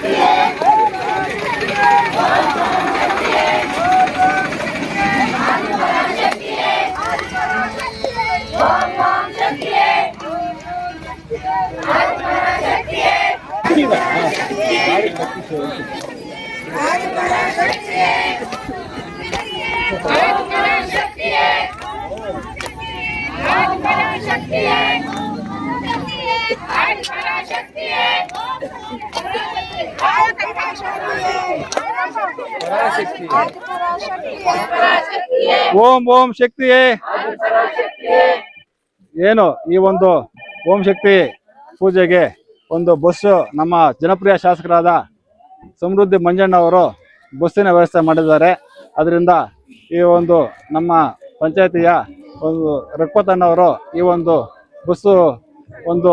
Yeah. ಓಂ ಓಂ ಶಕ್ತಿಯೇ. ಏನು ಈ ಒಂದು ಓಂ ಶಕ್ತಿ ಪೂಜೆಗೆ ಒಂದು ಬಸ್ಸು ನಮ್ಮ ಜನಪ್ರಿಯ ಶಾಸಕರಾದ ಸಮೃದ್ಧಿ ಮಂಜಣ್ಣ ಅವರು ಬಸ್ಸಿನ ವ್ಯವಸ್ಥೆ ಮಾಡಿದ್ದಾರೆ. ಅದರಿಂದ ಈ ಒಂದು ನಮ್ಮ ಪಂಚಾಯತಿಯ ಒಂದು ರಘುಪತಣ್ಣವರು ಈ ಒಂದು ಬಸ್ಸು ಒಂದು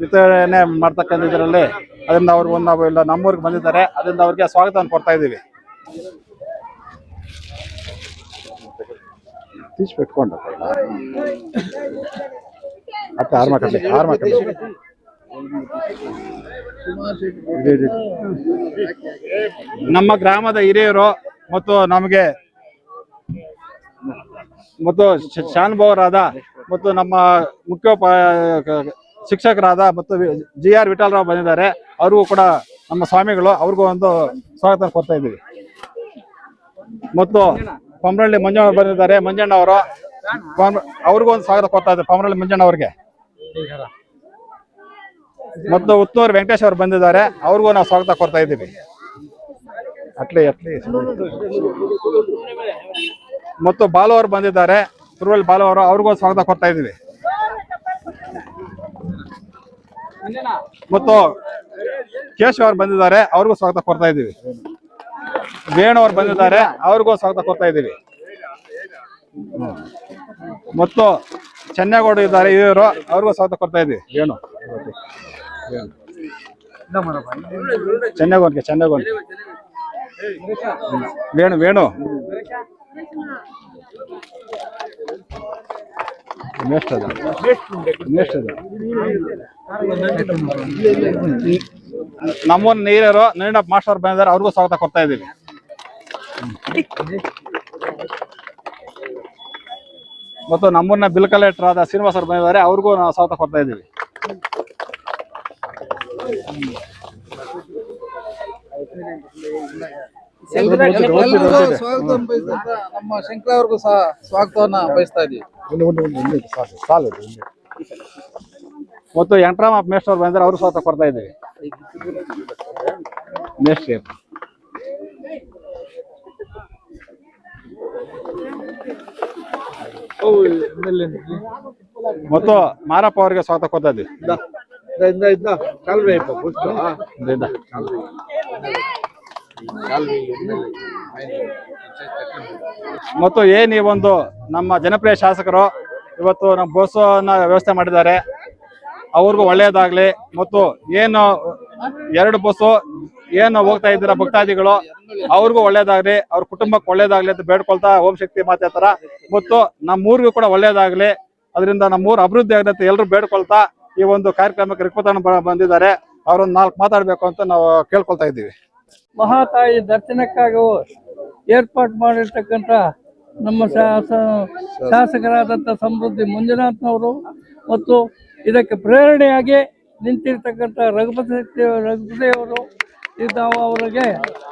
ವಿತರಣೆ ಮಾಡ್ತಕ್ಕಂಥದ್ರಲ್ಲಿ ಅದರಿಂದ ಅವ್ರಿಗೆ ಒಂದು ನಾವು ಇಲ್ಲ ನಮ್ಮೂರಿಗೆ ಬಂದಿದ್ದಾರೆ. ಅದರಿಂದ ಅವ್ರಿಗೆ ಸ್ವಾಗತವನ್ನು ಕೊಡ್ತಾ ಇದ್ದೀವಿ. ಬಿಟ್ಕೊಂಡು ನಮ್ಮ ಗ್ರಾಮದ ಹಿರಿಯರು ಮತ್ತು ನಮಗೆ ಮತ್ತು ಶಾನುಭವರಾದ ಮತ್ತು ನಮ್ಮ ಮುಖ್ಯ ಶಿಕ್ಷಕರಾದ ಮತ್ತು ಜಿ ಆರ್ ವಿಠಲರಾವ್ ಬಂದಿದ್ದಾರೆ. ಅವ್ರಿಗೂ ಕೂಡ ನಮ್ಮ ಸ್ವಾಮಿಗಳು ಅವ್ರಿಗೂ ಒಂದು ಸ್ವಾಗತ ಕೊಡ್ತಾ ಇದ್ದೀವಿ. ಮತ್ತು ಪಮರಳ್ಳಿ ಮಂಜಣ್ಣ ಬಂದಿದ್ದಾರೆ. ಮಂಜಣ್ಣ ಅವರು ಅವ್ರಿಗೂ ಒಂದು ಸ್ವಾಗತ ಕೊಡ್ತಾ ಇದ್ದಾರೆ ಪಮರಳ್ಳಿ ಮಂಜಣ್ಣ ಅವ್ರಿಗೆ. ಮತ್ತು ಉತ್ತೂರು ವೆಂಕಟೇಶ್ ಅವರು ಬಂದಿದ್ದಾರೆ. ಅವ್ರಿಗೂ ನಾವು ಸ್ವಾಗತ ಕೊಡ್ತಾ ಇದ್ದೀವಿ. ಅಟ್ಲಿ ಅಟ್ಲಿ. ಮತ್ತು ಬಾಲು ಅವರು ಬಂದಿದ್ದಾರೆ. ತುರುವಲ್ಲಿ ಬಾಲು ಅವರು ಅವ್ರಿಗೂ ಸ್ವಾಗತ ಕೊಡ್ತಾ ಇದ್ದೀವಿ. ಮತ್ತು ಕೇಶವ್ ಅವರು ಬಂದಿದ್ದಾರೆ, ಅವ್ರಿಗೂ ಸ್ವಾಗತ ಕೊಡ್ತಾ ಇದ್ದೀವಿ. ವೇಣು ಅವ್ರು ಬಂದಿದ್ದಾರೆ, ಅವ್ರಿಗೂ ಸ್ವಾಗತ ಕೊಡ್ತಾ ಇದ್ದೀವಿ. ಮತ್ತು ಚೆನ್ನಾಗೌಡ ಇದ್ದಾರೆ, ಇವರು, ಅವ್ರಿಗೂ ಸ್ವಾಗತ ಕೊಡ್ತಾ ಇದ್ದೀವಿ. ವೇಣು. ಚೆನ್ನಗೌಡ್ಗೆ ಚೆನ್ನಗೌಡ್ ವೇಣು ವೇಣು. ನಮ್ಮನ್ನ ನೀರರು ನೀರಿನ ಮಾಸ್ಟರ್ ಬಂದಿದ್ದಾರೆ ಅವ್ರಿಗೂ ಸ್ವಾಗತ ಕೊಡ್ತಾ ಇದ್ದೀವಿ. ಮತ್ತು ನಮ್ಮನ್ನ ಬಿಲ್ ಕಲೆಕ್ಟರ್ ಆದ ಶ್ರೀನಿವಾಸ್ ಅವ್ರು ಬಂದಿದ್ದಾರೆ, ಅವ್ರಿಗೂ ನಾವು ಸ್ವಾಗತ ಕೊಡ್ತಾ ಇದ್ದೀವಿ. ಎಲ್ಲರಿಗೂ ಸ್ವಾಗತವನ್ನು ಬಯಸ್ತಾ ನಮ್ಮ ಶಂಕರ ಅವ್ರಿಗೂ ಸಹ ಸ್ವಾಗತವನ್ನ ಬಯಸ್ತಾ ಇದ್ದೀವಿ ಮತ್ತು ಎಂಟ್ರಾಮ್ ಆಫ್ ಮೇಸ್ಟ್ ಅವ್ರು ಬಂದ್ರೆ ಅವರು ಸ್ವಾಗತ ಕೊಡ್ತಾ ಇದ್ದೀವಿ ನೆಕ್ಸ್ಟ್ ಮತ್ತು ಮಾರಪ್ಪ ಅವರಿಗೆ ಸ್ವಾಗತ ಕೊಡ್ತಾ ಇದ್ದೀವಿ ಇದಿಂದ. ಮತ್ತು ಏನ್ ಈ ಒಂದು ನಮ್ಮ ಜನಪ್ರಿಯ ಶಾಸಕರು ಇವತ್ತು ನಮ್ಮ ಬಸ್ಸನ್ನ ವ್ಯವಸ್ಥೆ ಮಾಡಿದ್ದಾರೆ. ಅವ್ರಿಗೂ ಒಳ್ಳೆಯದಾಗಲಿ. ಮತ್ತು ಏನು ಎರಡು ಬಸ್ಸು ಏನು ಹೋಗ್ತಾ ಇದ್ದೀರಾ ಭಕ್ತಾದಿಗಳು? ಅವ್ರಿಗೂ ಒಳ್ಳೇದಾಗ್ಲಿ ಅವ್ರ ಕುಟುಂಬಕ್ಕೆ ಒಳ್ಳೇದಾಗ್ಲಿ ಅಂತ ಬೇಡ್ಕೊಳ್ತಾ ಓಂ ಶಕ್ತಿ ಮಾತೆ ಹತ್ರ. ಮತ್ತು ನಮ್ಮ ಊರಿಗೂ ಕೂಡ ಒಳ್ಳೇದಾಗ್ಲಿ ಅದರಿಂದ ನಮ್ಮೂರು ಅಭಿವೃದ್ಧಿ ಆಗಲಿ ಅಂತ ಎಲ್ಲರೂ ಬೇಡ್ಕೊಳ್ತಾ ಈ ಒಂದು ಕಾರ್ಯಕ್ರಮಕ್ಕೆ ರಿಕ್ವತನ ಬಂದಿದ್ದಾರೆ. ಅವರು ನಾಲ್ಕು ಮಾತಾಡಬೇಕು ಅಂತ ನಾವು ಕೇಳ್ಕೊಳ್ತಾ ಇದ್ದೀವಿ. ಮಹಾತಾಯಿ ದರ್ಶನಕ್ಕಾಗಿ ಏರ್ಪಾಟ್ ಮಾಡಿರ್ತಕ್ಕಂಥ ನಮ್ಮ ಶಾಸ ಶಾಸಕರಾದಂಥ ಸಮೃದ್ಧಿ ಮಂಜುನಾಥ್ನವರು ಮತ್ತು ಇದಕ್ಕೆ ಪ್ರೇರಣೆಯಾಗಿ ನಿಂತಿರ್ತಕ್ಕಂಥ ರಘುಪತಿ ರಘುಪತಿಯವರು ಅವರು ನಾವು ಅವರಿಗೆ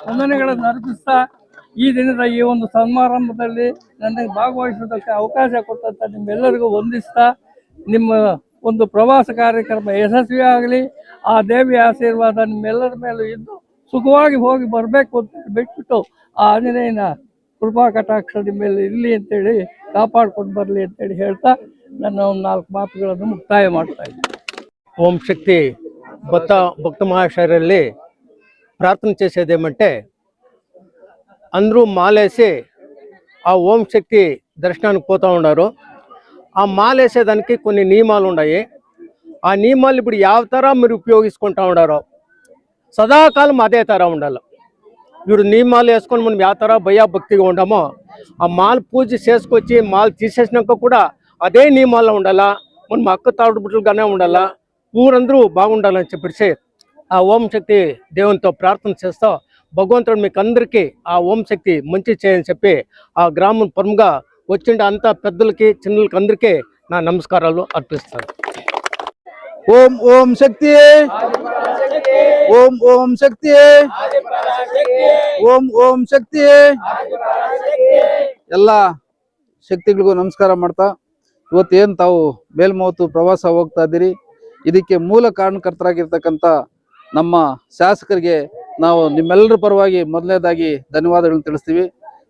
ವಂದನೆಗಳನ್ನು ಅರ್ಪಿಸ್ತಾ ಈ ದಿನದ ಈ ಒಂದು ಸಮಾರಂಭದಲ್ಲಿ ನನಗೆ ಭಾಗವಹಿಸುವುದಕ್ಕೆ ಅವಕಾಶ ಕೊಟ್ಟಂತ ನಿಮ್ಮೆಲ್ಲರಿಗೂ ವಂದಿಸ್ತಾ ನಿಮ್ಮ ಒಂದು ಪ್ರವಾಸ ಕಾರ್ಯಕ್ರಮ ಯಶಸ್ವಿಯಾಗಲಿ, ಆ ದೇವಿ ಆಶೀರ್ವಾದ ನಿಮ್ಮೆಲ್ಲರ ಮೇಲೂ ಇದ್ದು ಸುಖವಾಗಿ ಹೋಗಿ ಬರಬೇಕು ಅಂತ ಬಿಟ್ಬಿಟ್ಟು ಆ ಆಂಜನೇಯನ ಕೃಪಾ ಕಟಾಕ್ಷ ಮೇಲೆ ಇರಲಿ ಅಂತೇಳಿ ಕಾಪಾಡ್ಕೊಂಡು ಬರಲಿ ಅಂತೇಳಿ ಹೇಳ್ತಾ ನನ್ನ ಒಂದು ನಾಲ್ಕು ಮಾತುಗಳನ್ನು ಮುಕ್ತಾಯ ಮಾಡ್ತಾ ಇದ್ದೀನಿ. ಓಂ ಶಕ್ತಿ ಭಕ್ತ ಭಕ್ತ ಮಹಾಶಯರಲ್ಲಿ ಪ್ರಾರ್ಥನೆ చేసేది ಅಂದರೂ ಮಾಲೇಸಿ ಆ ಓಂ ಶಕ್ತಿ ದರ್ಶನಕ್ಕೆ దర్శనానికి ఉన్నారు ఆ మాల వేసేదానికి కొన్ని నియమాలు ఉన్నాయి. ఆ నియమాలు ఇప్పుడు యావ తర మీరు ఉపయోగించుకుంటా ఉండారో సదాకాలం అదే తర ఉండాలి. మీరు నియమాలు వేసుకొని మనం యా తర భక్తిగా ఉండమో ఆ మాల పూజ చేసుకొచ్చి మాల తీసేసినాక కూడా అదే నియమాల్లో ఉండాలా? మనం అక్క తాడుబుట్లుగానే ఉండాలా? ఊరందరూ బాగుండాలని చెప్పేసి ఆ ఓం శక్తి దేవునితో ప్రార్థన చేస్తా భగవంతుడు మీకు అందరికీ ఆ ఓం శక్తి మంచి చేయని చెప్పి ఆ గ్రామం పరముగా వచ్చిండే అంత పెద్దలకి చిన్నలకి అందరికీ నా నమస్కారాలు అర్పిస్తాను ఓం ఓం శక్తి ఓం ఓం శక్తి ಓಂ ಓಂ ಶಕ್ತಿ ಎಲ್ಲ ಶಕ್ತಿಗಳಿಗೂ ನಮಸ್ಕಾರ ಮಾಡ್ತಾ ಇವತ್ತೇನು ತಾವು ಮೇಲ್ಮೌತು ಪ್ರವಾಸ ಹೋಗ್ತಾ ಇದ್ದೀರಿ ಇದಕ್ಕೆ ಮೂಲ ಕಾರಣಕರ್ತರಾಗಿರ್ತಕ್ಕಂಥ ನಮ್ಮ ಶಾಸಕರಿಗೆ ನಾವು ನಿಮ್ಮೆಲ್ಲರ ಪರವಾಗಿ ಮೊದಲನೇದಾಗಿ ಧನ್ಯವಾದಗಳನ್ನು ತಿಳಿಸ್ತೀವಿ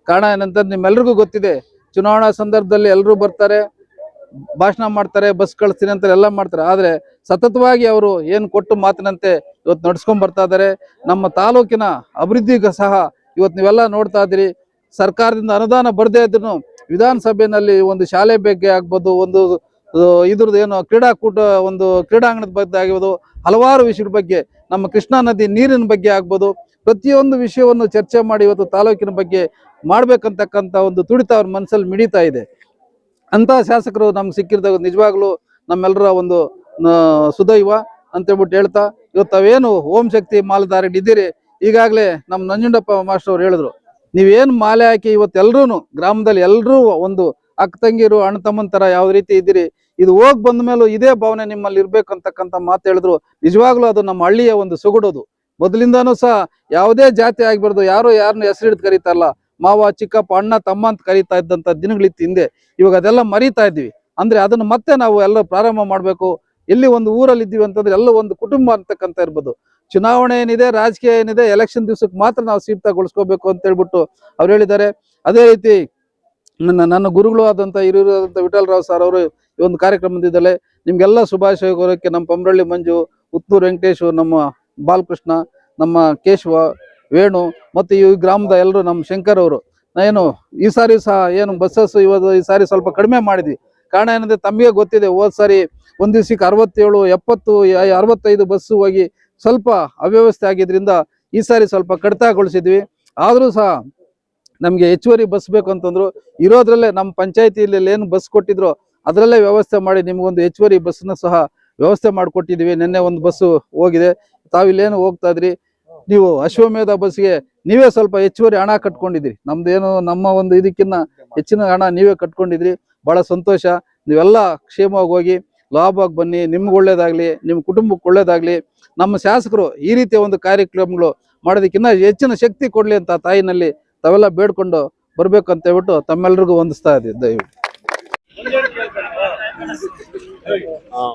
ಕಾರಣ ಏನಂತ ನಿಮ್ಮೆಲ್ರಿಗೂ ಗೊತ್ತಿದೆ ಚುನಾವಣಾ ಸಂದರ್ಭದಲ್ಲಿ ಎಲ್ಲರೂ ಬರ್ತಾರೆ, ಭಾಷಣ ಮಾಡ್ತಾರೆ, ಬಸ್ ಕಳಿಸ್ತೀನಿ ಅಂತ ಎಲ್ಲ ಮಾಡ್ತಾರೆ. ಆದ್ರೆ ಸತತವಾಗಿ ಅವರು ಏನು ಕೊಟ್ಟು ಮಾತಿನಂತೆ ಇವತ್ತು ನಡ್ಸ್ಕೊಂಡ್ ಬರ್ತಾ ಇದ್ದಾರೆ, ನಮ್ಮ ತಾಲೂಕಿನ ಅಭಿವೃದ್ಧಿಗೂ ಸಹ ಇವತ್ತು ನೀವೆಲ್ಲ ನೋಡ್ತಾ ಇದ್ದೀರಿ. ಸರ್ಕಾರದಿಂದ ಅನುದಾನ ಬರದೇ ಇದ್ರು ವಿಧಾನಸಭೆಯಲ್ಲಿ ಒಂದು ಶಾಲೆ ಬಗ್ಗೆ ಆಗ್ಬೋದು, ಒಂದು ಇದ್ರದ್ದು ಏನು ಕ್ರೀಡಾಕೂಟ, ಒಂದು ಕ್ರೀಡಾಂಗಣದ ಬಗ್ಗೆ ಆಗಿರ್ಬೋದು, ಹಲವಾರು ವಿಷಯದ ಬಗ್ಗೆ, ನಮ್ಮ ಕೃಷ್ಣಾ ನದಿ ನೀರಿನ ಬಗ್ಗೆ ಆಗ್ಬೋದು, ಪ್ರತಿಯೊಂದು ವಿಷಯವನ್ನು ಚರ್ಚೆ ಮಾಡಿ ಇವತ್ತು ತಾಲೂಕಿನ ಬಗ್ಗೆ ಮಾಡ್ಬೇಕಂತಕ್ಕಂಥ ಒಂದು ತುಡಿತ ಅವ್ರ ಮನಸ್ಸಲ್ಲಿ ಮಿಡಿತಾ ಇದೆ. ಅಂತ ಶಾಸಕರು ನಮ್ಗೆ ಸಿಕ್ಕಿರ್ದಾಗ ನಿಜವಾಗ್ಲೂ ನಮ್ಮೆಲ್ಲರ ಒಂದು ಸುದೈವ ಅಂತೇಳ್ಬಿಟ್ಟು ಹೇಳ್ತಾ, ಇವತ್ತು ಅವೇನು ಓಂ ಶಕ್ತಿ ಮಾಲಧಾರಿ ಇದ್ದೀರಿ? ಈಗಾಗಲೇ ನಮ್ಮ ನಂಜುಂಡಪ್ಪ ಮಾಸ್ಟರ್ ಅವ್ರು ಹೇಳಿದ್ರು, ನೀವೇನು ಮಾಲೆ ಹಾಕಿ ಇವತ್ತೆಲ್ಲರೂ ಗ್ರಾಮದಲ್ಲಿ ಎಲ್ಲರೂ ಒಂದು ಅಕ್ಕ ತಂಗಿರು, ಅಣ್ಣ ತಮ್ಮನ ತರ ಯಾವ ರೀತಿ ಇದ್ದೀರಿ? ಇದು ಹೋಗ್ ಬಂದ ಮೇಲೂ ಇದೇ ಭಾವನೆ ನಿಮ್ಮಲ್ಲಿ ಇರ್ಬೇಕು ಅಂತಕ್ಕಂಥ ಮಾತು ಹೇಳಿದ್ರು. ನಿಜವಾಗ್ಲೂ ಅದು ನಮ್ಮ ಹಳ್ಳಿಯ ಒಂದು ಸೊಗಡೋದು. ಮೊದಲಿಂದಾನು ಸಹ ಯಾವುದೇ ಜಾತಿ ಆಗ್ಬಾರ್ದು, ಯಾರು ಯಾರನ್ನ ಹೆಸರು ಹಿಡಿದು ಕರೀತಾರಲ್ಲ ಮಾವ, ಚಿಕ್ಕಪ್ಪ, ಅಣ್ಣ, ತಮ್ಮ ಅಂತ ಕರೀತಾ ಇದ್ದಂತ ದಿನಗಳಿತ್ತು ಹಿಂದೆ. ಇವಾಗ ಅದೆಲ್ಲ ಮರೀತಾ ಇದ್ವಿ ಅಂದ್ರೆ ಅದನ್ನ ಮತ್ತೆ ನಾವು ಎಲ್ಲ ಪ್ರಾರಂಭ ಮಾಡ್ಬೇಕು. ಎಲ್ಲಿ ಒಂದು ಊರಲ್ಲಿ ಇದ್ದೀವಿ ಅಂತಂದ್ರೆ ಎಲ್ಲ ಒಂದು ಕುಟುಂಬ ಅಂತಕ್ಕಂತ ಇರ್ಬೋದು. ಚುನಾವಣೆ ಏನಿದೆ, ರಾಜಕೀಯ ಏನಿದೆ ಎಲೆಕ್ಷನ್ ದಿವಸಕ್ಕೆ ಮಾತ್ರ ನಾವು ಸೀಮಿತಗೊಳಿಸ್ಕೋಬೇಕು ಅಂತ ಹೇಳ್ಬಿಟ್ಟು ಅವ್ರು ಹೇಳಿದ್ದಾರೆ. ಅದೇ ರೀತಿ ನನ್ನ ನನ್ನ ಗುರುಗಳು ಆದಂತ ಹಿರಿಯರಾದಂಥ ವಿಠಲ್ ರಾವ್ ಸರ್ ಅವರು ಈ ಒಂದು ಕಾರ್ಯಕ್ರಮದಿಂದಲೇ ನಿಮ್ಗೆಲ್ಲ ಶುಭಾಶಯ ಕೋರೋಕೆ ನಮ್ಮ ಪಂಬ್ರಳ್ಳಿ ಮಂಜು, ಉತ್ತೂರು ವೆಂಕಟೇಶ್, ನಮ್ಮ ಬಾಲಕೃಷ್ಣ, ನಮ್ಮ ಕೇಶವ ವೇಣು ಮತ್ತು ಈ ಗ್ರಾಮದ ಎಲ್ಲರೂ ನಮ್ಮ ಶಂಕರ್ ಅವರು. ಏನು, ಈ ಸಾರಿ ಸಹ ಏನು ಬಸ್ಸಸ್ ಇವತ್ತು ಈ ಸಾರಿ ಸ್ವಲ್ಪ ಕಡಿಮೆ ಮಾಡಿದ್ವಿ. ಕಾರಣ ಏನಂದ್ರೆ ತಮಗೆ ಗೊತ್ತಿದೆ, ಹೋದ ಸಾರಿ ಒಂದು ದಿವ್ಸಕ್ಕೆ ಅರವತ್ತೇಳು, ಎಪ್ಪತ್ತು ಅರವತ್ತೈದು ಬಸ್ಸು ಹೋಗಿ ಸ್ವಲ್ಪ ಅವ್ಯವಸ್ಥೆ ಆಗಿದ್ರಿಂದ ಈ ಸಾರಿ ಸ್ವಲ್ಪ ಕಡಿತಗೊಳಿಸಿದ್ವಿ. ಆದರೂ ಸಹ ನಮಗೆ ಹೆಚ್ಚುವರಿ ಬಸ್ ಬೇಕು ಅಂತಂದ್ರು, ಇರೋದ್ರಲ್ಲೇ ನಮ್ಮ ಪಂಚಾಯತಿಯಲ್ಲಿ ಏನು ಬಸ್ ಕೊಟ್ಟಿದ್ರು ಅದರಲ್ಲೇ ವ್ಯವಸ್ಥೆ ಮಾಡಿ ನಿಮ್ಗೊಂದು ಹೆಚ್ಚುವರಿ ಬಸ್ನ ಸಹ ವ್ಯವಸ್ಥೆ ಮಾಡಿಕೊಟ್ಟಿದ್ದೀವಿ ನಿನ್ನೆ ಒಂದು ಬಸ್ಸು ಹೋಗಿದೆ. ತಾವಿಲ್ಲೇನು ಹೋಗ್ತಾ ಇದ್ರಿ? ನೀವು ಅಶ್ವಮೇಧ ಬಸ್ಗೆ ನೀವೇ ಸ್ವಲ್ಪ ಹೆಚ್ಚುವರಿ ಹಣ ಕಟ್ಕೊಂಡಿದ್ರಿ ನಮ್ದೇನು ನಮ್ಮ ಒಂದು ಇದಕ್ಕಿನ್ನ ಹೆಚ್ಚಿನ ಹಣ ನೀವೇ ಕಟ್ಕೊಂಡಿದ್ರಿ ಬಹಳ ಸಂತೋಷ. ನೀವೆಲ್ಲ ಕ್ಷೇಮವಾಗಿ ಹೋಗಿ, ಲಾಭವಾಗಿ ಬನ್ನಿ. ನಿಮ್ಗೆ ಒಳ್ಳೇದಾಗ್ಲಿ, ನಿಮ್ಮ ಕುಟುಂಬಕ್ಕೆ ಒಳ್ಳೇದಾಗ್ಲಿ. ನಮ್ಮ ಶಾಸಕರು ಈ ರೀತಿಯ ಒಂದು ಕಾರ್ಯಕ್ರಮಗಳು ಮಾಡೋದಕ್ಕಿಂತ ಹೆಚ್ಚಿನ ಶಕ್ತಿ ಕೊಡಲಿ ಅಂತ ತಾಯಿನಲ್ಲಿ ತಾವೆಲ್ಲ ಬೇಡ್ಕೊಂಡು ಬರ್ಬೇಕು ಅಂತ ಹೇಳ್ಬಿಟ್ಟು ತಮ್ಮೆಲ್ಲರಿಗೂ ವಂದಿಸ್ತಾ ಇದ್ದೀವಿ ದಯವಿಟ್ಟು.